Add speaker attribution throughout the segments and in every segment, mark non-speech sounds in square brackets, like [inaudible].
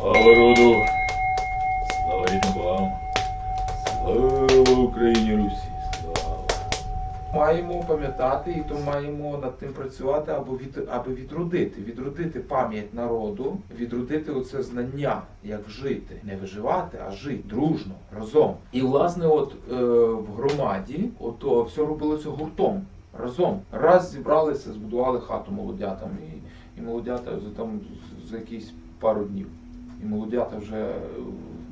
Speaker 1: Слава роду! Слава рідним! Слава Україні Русі! Слава!
Speaker 2: Маємо пам'ятати і то маємо над тим працювати, аби від аби відродити, відродити пам'ять народу, відродити оце знання, як жити, не виживати, а жити дружно, разом. І власне, от е, в громаді, ото все робилося гуртом. Разом раз зібралися, збудували хату молодятам, і, і молодята за там за якісь пару днів. І молодята вже е,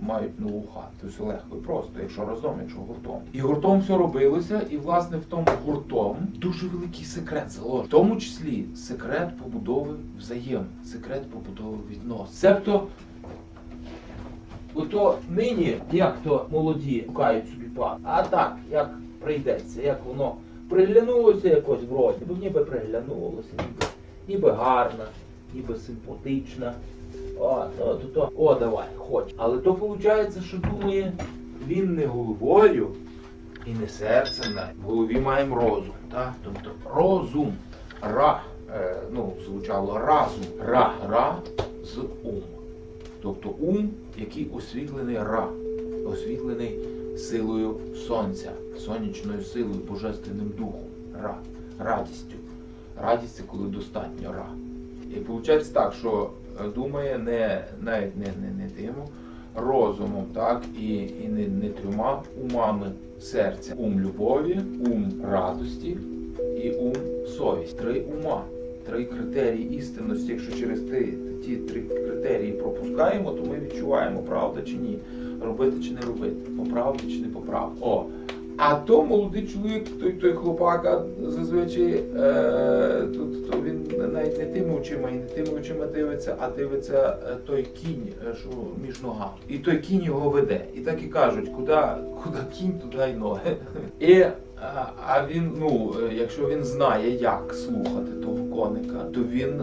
Speaker 2: мають нову хату. Все легко і просто, якщо разом, якщо гуртом. І гуртом все робилося, і власне в тому гуртом дуже великий секрет заложений. В тому числі секрет побудови взаємин, секрет побудови відносин. Себто Ото нині, як то молоді шукають собі пар, а так, як прийдеться, як воно приглянулося якось вроді, бо ніби приглянулося, ніби, ніби гарна, ніби симпатична. О, то, то, то, о, давай, хоч. Але то виходить, що думає, він не головою і не серцем навіть. В голові маємо розум. Так? Тобто розум. Ра. Е, ну, звучало разум. Ра. Ра з ум. Тобто ум, який освітлений ра, освітлений силою сонця, сонячною силою, божественним духом, ра, радістю. Радість це коли достатньо ра. І виходить так, що думає не навіть не, не, не тим розумом, так, і, і не, не трьома умами серця. Ум любові, ум радості і ум совість. Три ума, три критерії істинності. Якщо через ті, ті три критерії пропускаємо, то ми відчуваємо, правда чи ні, робити чи не робити, по правді чи не по правді. О, а то молодий чоловік, той, той хлопака, зазвичай е, то, то він навіть не тими очима і не тими очима дивиться, а дивиться е, той кінь, е, що між ногами. І той кінь його веде. І так і кажуть, куди, куди кінь, туди й ноги. І, а, а він, ну, е, якщо він знає, як слухати того коника, то він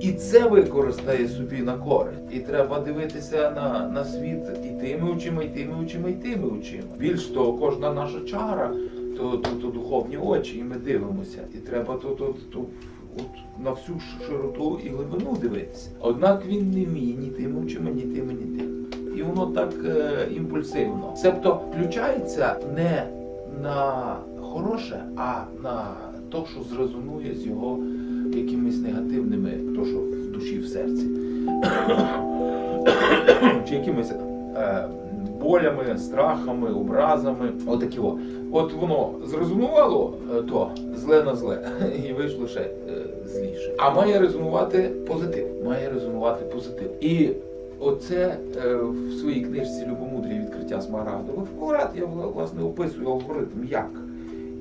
Speaker 2: і це використає собі на користь. І треба дивитися на, на світ і тими очима, і тими очима, і тими очима. Більш того, кожна наша чара, то, то, то духовні очі, і ми дивимося. І треба то, то, то, от на всю широту і глибину дивитися. Однак він не вміє ні тими очима, ні тими, ні тими. І воно так е, імпульсивно. Себто включається не на хороше, а на те, що зрезонує з його якимись негативними, то що в душі, в серці. Чи якимись е, болями, страхами, образами. Отакі о. От воно зрезонувало е, то зле на зле, [laughs] і вийшло ще е, зліше. А має резонувати позитив. Має резонувати позитив. І оце е, в своїй книжці Любомудрі відкриття Смарагдова. Вкорат я власне описую алгоритм, як.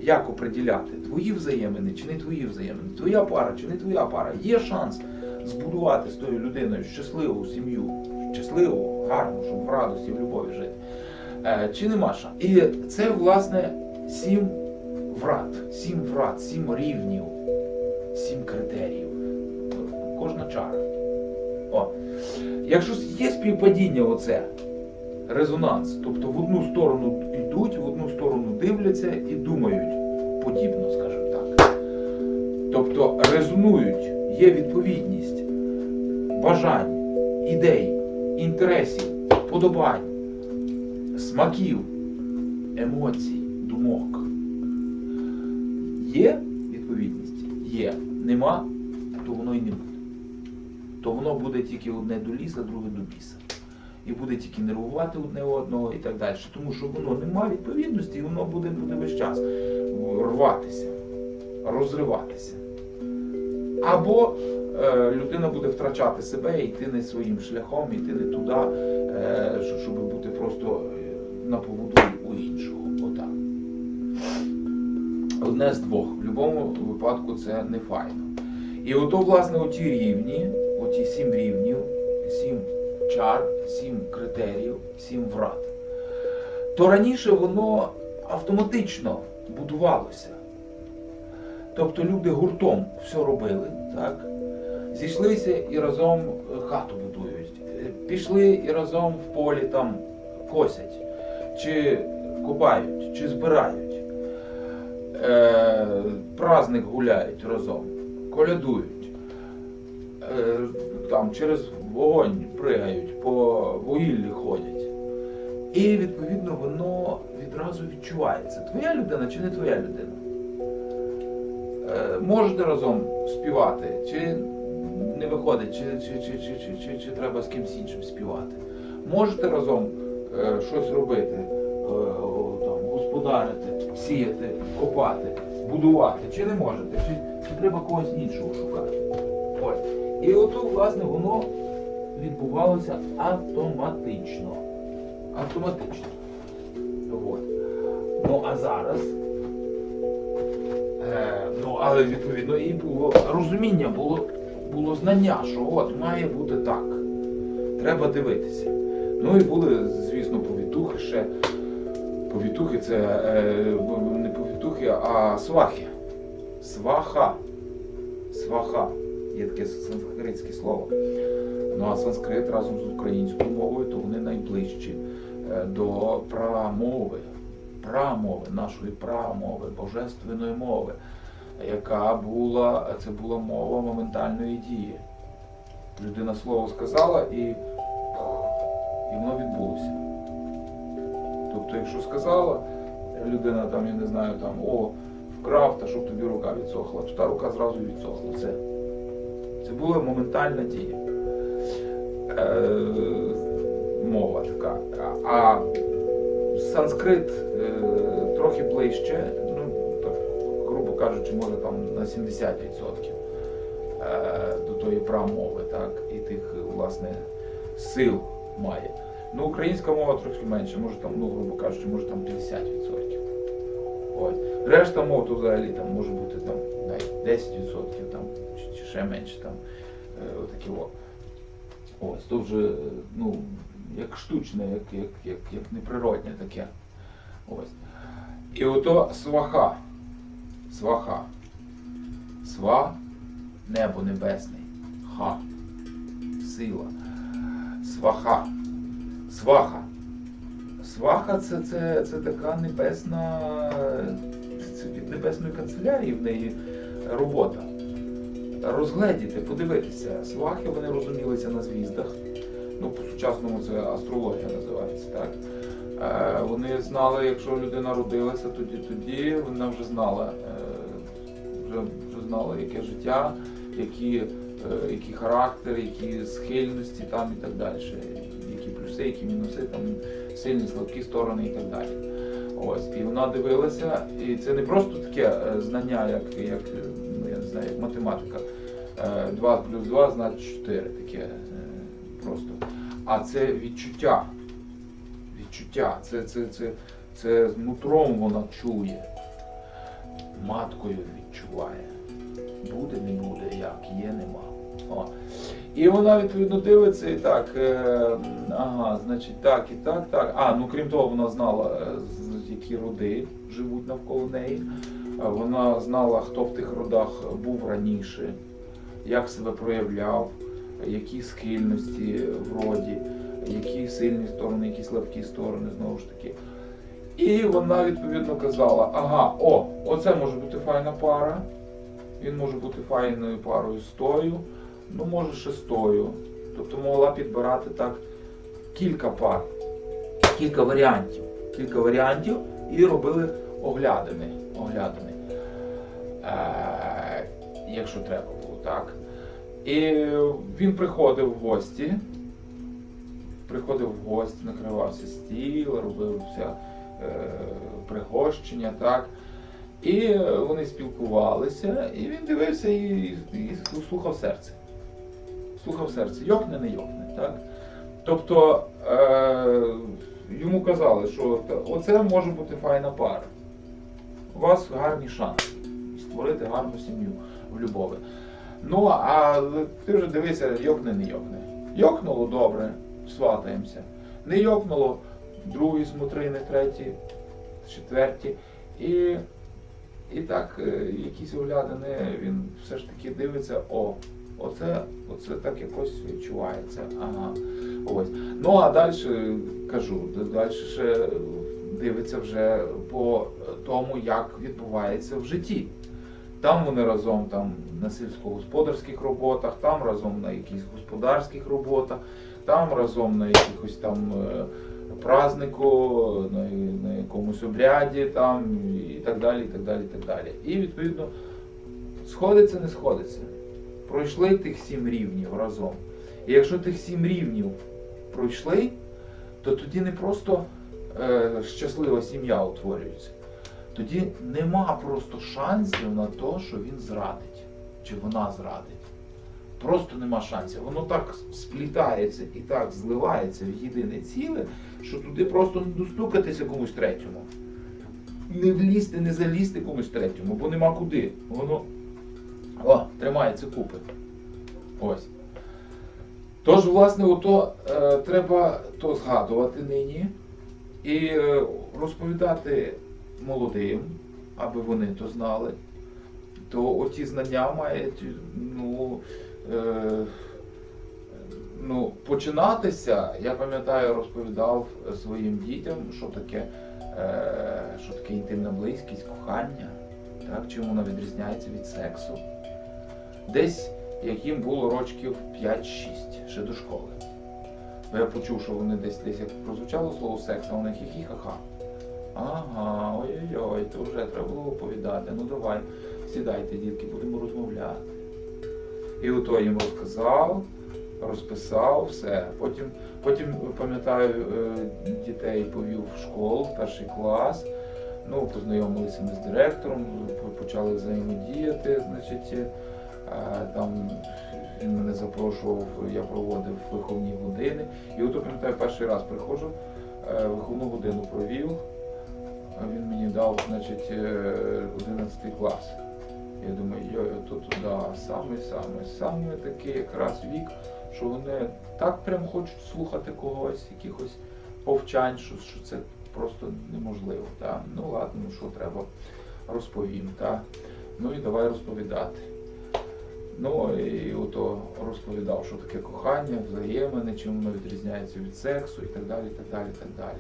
Speaker 2: Як оприділяти твої взаємини чи не твої взаємини, твоя пара чи не твоя пара. Є шанс збудувати з тою людиною щасливу сім'ю, щасливу, гарну, щоб в радості, в любові жити. Е, чи нема шансу? І це, власне, сім врат, сім врат, сім рівнів, сім критеріїв. Кожна чара. О. Якщо є співпадіння, оце, резонанс, тобто в одну сторону йдуть, в одну сторону дивляться і думають подібно, скажімо так. Тобто резонують, є відповідність бажань, ідей, інтересів, подобань, смаків, емоцій, думок. Є відповідність? Є. Нема, то воно і не буде. То воно буде тільки одне до ліса, друге до біса. І буде тільки нервувати одне одного і так далі. Тому що воно нема відповідності, і воно буде, буде весь час рватися, розриватися. Або е, людина буде втрачати себе і йти не своїм шляхом, йти не туди, е, щоб бути просто е, на поводу у іншого. Отак. Одне з двох. В будь-якому випадку це не файно. І ото, власне, оті рівні, оті сім рівнів, сім чар, сім критеріїв, сім врат. То раніше воно автоматично будувалося. Тобто люди гуртом все робили, так? Зійшлися і разом е, хату будують. Е, Пішли і разом в полі там косять, чи копають, чи збирають. Е, праздник гуляють разом, колядують. Е, там через вогонь пригають, по божевіллі ходять. І відповідно воно відразу відчувається. Твоя людина чи не твоя людина? Е, можете разом співати, чи не виходить, чи, чи, чи, чи, чи, чи, чи треба з кимсь іншим співати. Можете разом е, щось робити, е, там, господарити, сіяти, копати, будувати, чи не можете, чи, чи треба когось іншого шукати. Ось. І ото, власне, воно відбувалося автоматично. Автоматично. От. Ну а зараз. Е, ну, але відповідно і було розуміння, було, було знання, що от має бути так. Треба дивитися. Ну і були, звісно, повітухи ще. Повітухи це е, не повітухи, а свахи. Сваха. Сваха. Є таке санскритське слово. Ну а санскрит разом з українською мовою, то вони найближчі е, до прамови, прамови, нашої прамови, божественної мови, яка була, це була мова моментальної дії. Людина слово сказала і, і воно відбулося. Тобто, якщо сказала людина, там, я не знаю, там, о, вкрав, та щоб тобі рука відсохла, то та рука зразу відсохла. Все. Це була моментальна дія. Е, мова така. А, санскрит е, трохи ближче, ну, так, грубо кажучи, може там на 70% е, до тої прамови, так, і тих, власне, сил має. Ну, українська мова трохи менше, може там, ну, грубо кажучи, може там 50%. Ось. Решта мов то взагалі там може бути там навіть 10% там, чи, чи ще менше там. Отакі о. Ось, то вже, ну, як штучне, як, як, як, як неприродне таке. Ось. І ото сваха. Сваха. Сва небо небесне. Ха. Сила. Сваха. Сваха. Сваха це, це, це така небесна. Це від небесної канцелярії в неї робота. Розгледіти, подивитися. Свахи вони розумілися на звіздах. Ну, по-сучасному це астрологія називається, так? Е, вони знали, якщо людина родилася, тоді тоді вона вже знала, е, вже, вже знала, яке життя, які, е, який характер, які схильності там і так далі. Які плюси, які мінуси, там сильні, слабкі сторони і так далі. Ось, і вона дивилася, і це не просто таке е, знання, як, як знаю, математика. Е, 2 плюс 2 значить 4, таке е, просто. А це відчуття. Відчуття. Це, це, це, це нутром вона чує. Маткою відчуває. Буде, не буде, як, є, нема. О. І вона відповідно дивиться і так, е, ага, значить так і так, так. А, ну крім того, вона знала, е, які роди живуть навколо неї. Вона знала, хто в тих родах був раніше, як себе проявляв, які схильності в роді, які сильні сторони, які слабкі сторони, знову ж таки. І вона відповідно казала: ага, о, оце може бути файна пара. Він може бути файною парою з тою, ну може шестою. Тобто могла підбирати так кілька пар, кілька варіантів. Кілька варіантів і робили оглядини. оглядини. Е, якщо треба було, так. І він приходив в гості, приходив в гості, накривався стіл, робив все е, пригощення, так. І вони спілкувалися, і він дивився і, і, і слухав серце. Слухав серце, йокне, не йокне, так? Тобто е, йому казали, що оце може бути файна пара. У вас гарні шанси створити гарну сім'ю в любові. Ну, а ти вже дивися, йокне, не йокне. Йокнуло добре, сватаємося. Не йокнуло другі смотрини, треті, четверті. І, і так, е, якісь оглядини, він все ж таки дивиться, о, оце, оце так якось відчувається. Ага. Ось. Ну а далі кажу, далі ще дивиться вже по тому, як відбувається в житті. Там вони разом там на сільськогосподарських роботах, там разом на якихось господарських роботах, там разом на якихось там е, празднику, на, на якомусь обряді там і так далі, і так далі, і так далі. І відповідно сходиться, не сходиться. Пройшли тих сім рівнів разом. І якщо тих сім рівнів пройшли, то тоді не просто е, щаслива сім'я утворюється. Тоді нема просто шансів на те, що він зрадить, чи вона зрадить. Просто нема шансів. Воно так сплітається і так зливається в єдине ціле, що туди просто не достукатися комусь третьому. Не влізти, не залізти комусь третьому, бо нема куди. Воно о, тримається купи. Ось. Тож, власне, ото е, треба то згадувати нині і е, розповідати молодим, аби вони то знали, то оті знання мають ну, е, ну, починатися. Я пам'ятаю, розповідав своїм дітям, що таке, е, що таке інтимна близькість, кохання, так, чим воно відрізняється від сексу. Десь як їм було рочків 5-6, ще до школи. Я почув, що вони десь десь як прозвучало слово секс, а вони хі-хі-ха-ха. Ага, ой-ой-ой, то вже треба було оповідати. Ну давай, сідайте, дітки, будемо розмовляти. І ото їм розказав, розписав все. Потім, потім пам'ятаю, е, дітей повів в школу, в перший клас. Ну, познайомилися ми з директором, почали взаємодіяти, значить. е, Там він мене запрошував, я проводив виховні години. І от пам'ятаю, перший раз приходжу, е, виховну годину провів. Він мені дав, значить, е, 11 клас. Я думаю, йой, то туди, саме, саме, саме такий якраз вік, що вони так прям хочуть слухати когось, якихось повчань, що, що це просто неможливо. Та? Ну ладно, ну що треба, розповім. Та? Ну і давай розповідати. Ну і ото розповідав, що таке кохання, взаємини, чим воно відрізняється від сексу і так далі. так далі, так далі.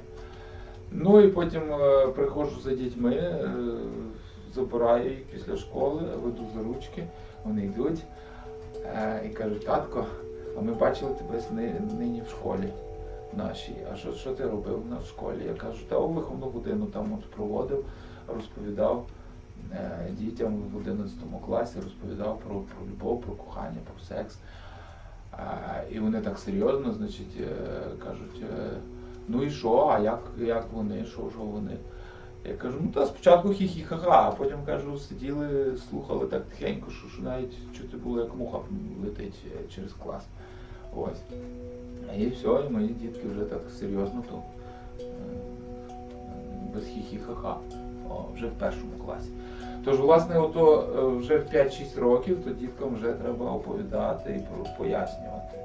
Speaker 2: Ну і потім е, приходжу за дітьми, е, забираю їх після школи, веду за ручки, вони йдуть е, і кажуть, татко, а ми бачили тебе нині в школі нашій. А що, що ти робив в школі? Я кажу, та у виховну годину там от проводив, розповідав дітям в 11 класі, розповідав про, про любов, про кохання, про секс. І вони так серйозно, значить, кажуть, ну і що, а як, як вони, що, що вони? Я кажу, ну та спочатку хі-хі-ха-ха, а потім кажу, сиділи, слухали так тихенько, що, що навіть чути було, як муха летить через клас. Ось. І все, і мої дітки вже так серйозно, то е, без хі-хі-ха-ха. Вже в першому класі. Тож, власне, ото е, вже в 5-6 років то діткам вже треба оповідати і пояснювати,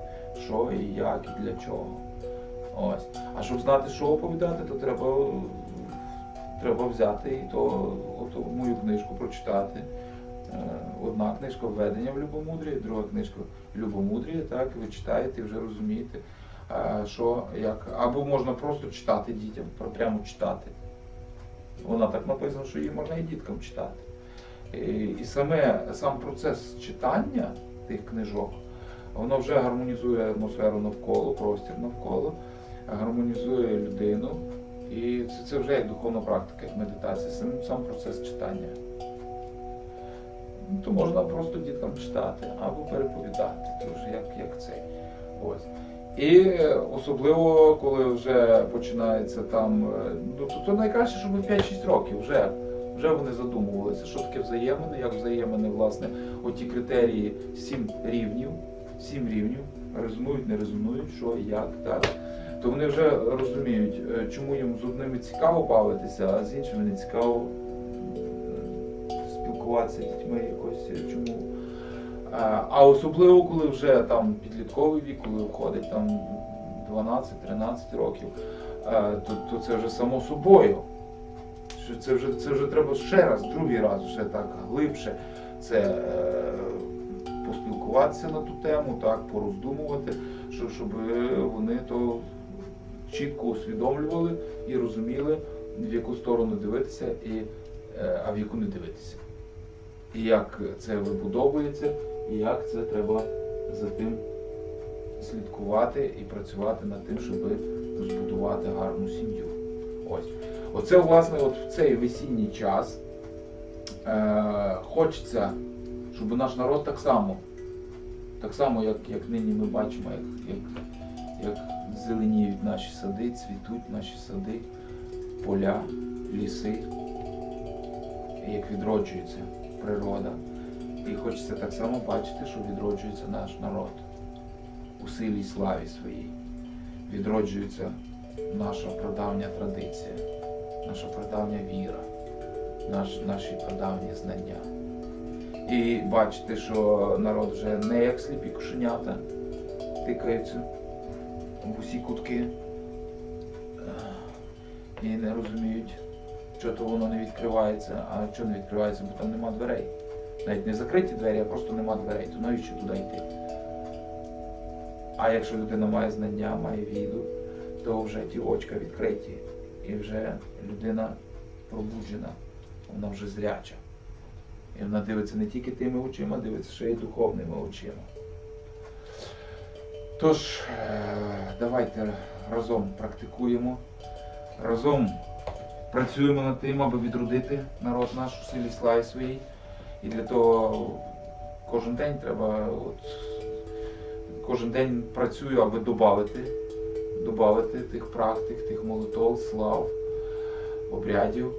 Speaker 2: що і як, і для чого. Ось. А щоб знати, що оповідати, то треба, треба взяти і то ото мою книжку прочитати. Е, Одна книжка введення в любомудріє, друга книжка любомудріє, так, ви читаєте і вже розумієте, е, що як. Або можна просто читати дітям, прямо читати. Вона так написана, що її можна і діткам читати. І, і саме сам процес читання тих книжок, воно вже гармонізує атмосферу навколо, простір навколо, гармонізує людину. І це, це вже як духовна практика, як медитація, сам, сам процес читання. Ну, То можна просто діткам читати або переповідати, це вже як, як цей. Ось. І е, особливо, коли вже починається там, е, ну то, то найкраще, щоб в 5-6 років вже, вже вони задумувалися, що таке взаємини, як взаємини, власне, оті критерії сім рівнів, сім рівнів, резонують, не резонують, що, як, так. То вони вже розуміють, е, чому їм з одними цікаво бавитися, а з іншими не цікаво е, спілкуватися з дітьми якось е, чому. А, особливо, коли вже там підлітковий вік, коли входить там 12-13 років, то, то це вже само собою. Що Це вже, це вже треба ще раз, другий раз, вже так глибше це поспілкуватися на ту тему, так, пороздумувати, що, щоб вони то чітко усвідомлювали і розуміли, в яку сторону дивитися, і, е, а в яку не дивитися. І як це вибудовується, і як це треба за тим слідкувати і працювати над тим, щоб збудувати гарну сім'ю. Ось. Оце, власне, от в цей весінній час е, хочеться, щоб наш народ так само, так само, як, як нині ми бачимо, як, як, як зеленіють наші сади, цвітуть наші сади, поля, ліси, як відроджується природа. І хочеться так само бачити, що відроджується наш народ у силі й славі своїй. Відроджується наша прадавня традиція, наша прадавня віра, наш, наші прадавні знання. І бачити, що народ вже не як сліпі кошенята тикаються в усі кутки і не розуміють, що то воно не відкривається, а що не відкривається, бо там нема дверей. Навіть не закриті двері, а просто нема дверей, то навіщо туди йти? А якщо людина має знання, має віду, то вже ті очка відкриті. І вже людина пробуджена, вона вже зряча. І вона дивиться не тільки тими очима, дивиться ще й духовними очима. Тож, е, давайте разом практикуємо, разом працюємо над тим, аби відродити народ наш у силі славі своїй. І для того кожен день треба, от, кожен день працюю, аби додати, додати тих практик, тих молитов, слав, обрядів.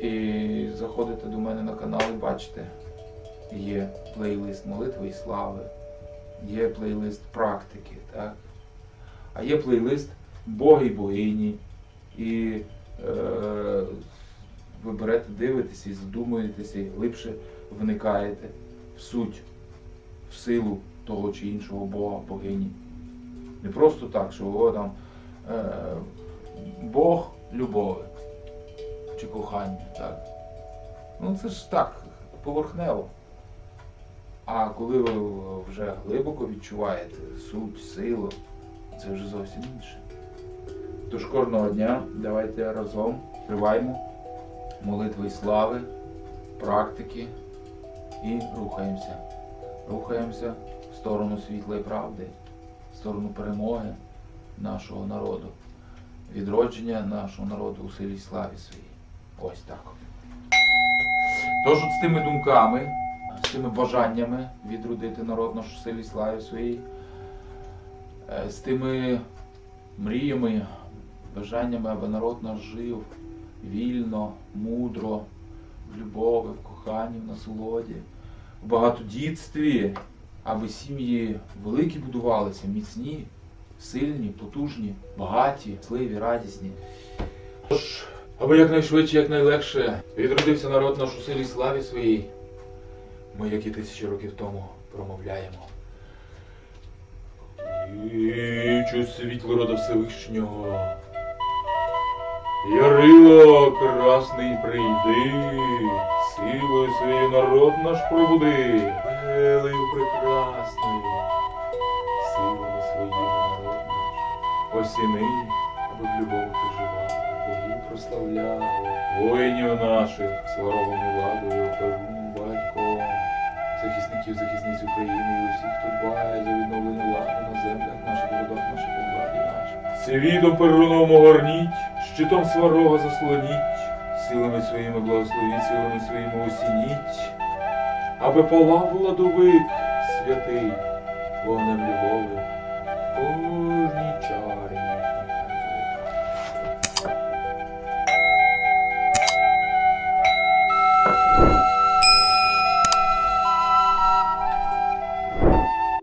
Speaker 2: І заходите до мене на канал і бачите, є плейлист молитви і слави, є плейлист практики, так? а є плейлист Боги і богині. І е, ви берете, дивитеся і задумуєтеся, і глибше вникаєте в суть, в силу того чи іншого Бога, богині. Не просто так, що о, там е, Бог любові чи кохання, так. Ну це ж так, поверхнево. А коли ви вже глибоко відчуваєте суть, силу, це вже зовсім інше. Тож кожного дня давайте разом триваємо молитви слави, практики і рухаємося. Рухаємося в сторону світлої правди, в сторону перемоги нашого народу, відродження нашого народу у силі славі своїй. Ось так. Тож от з тими думками, тими бажаннями відродити народ наш у силі славі своїй, е, з тими мріями, бажаннями, аби народ наш жив вільно, мудро, в любові, в коханні, в насолоді, в багатодітстві, аби сім'ї великі будувалися, міцні, сильні, потужні, багаті, сливі, радісні. Тож, аби якнайшвидше, якнайлегше відродився народ наш у силі славі своїй, ми, як і тисячі років тому, промовляємо. Вічу світло рода Всевишнього. Ярило красний прийди, силою своєю народ наш пробуди, велею прекрасною, силами своїми народ наш, осіни, аби в любові проживав, богів прославляв, воїнів наших, сваровими владою, перун, батьком, захисників, захисниць України і усіх, хто дбає за відновлення влади на землях наших городах, наших владі наших. Свідом перуном огорніть, щитом сварога заслоніть, силами своїми благословіть, силами своїми осініть, аби палав владовик святий, вогнем любові.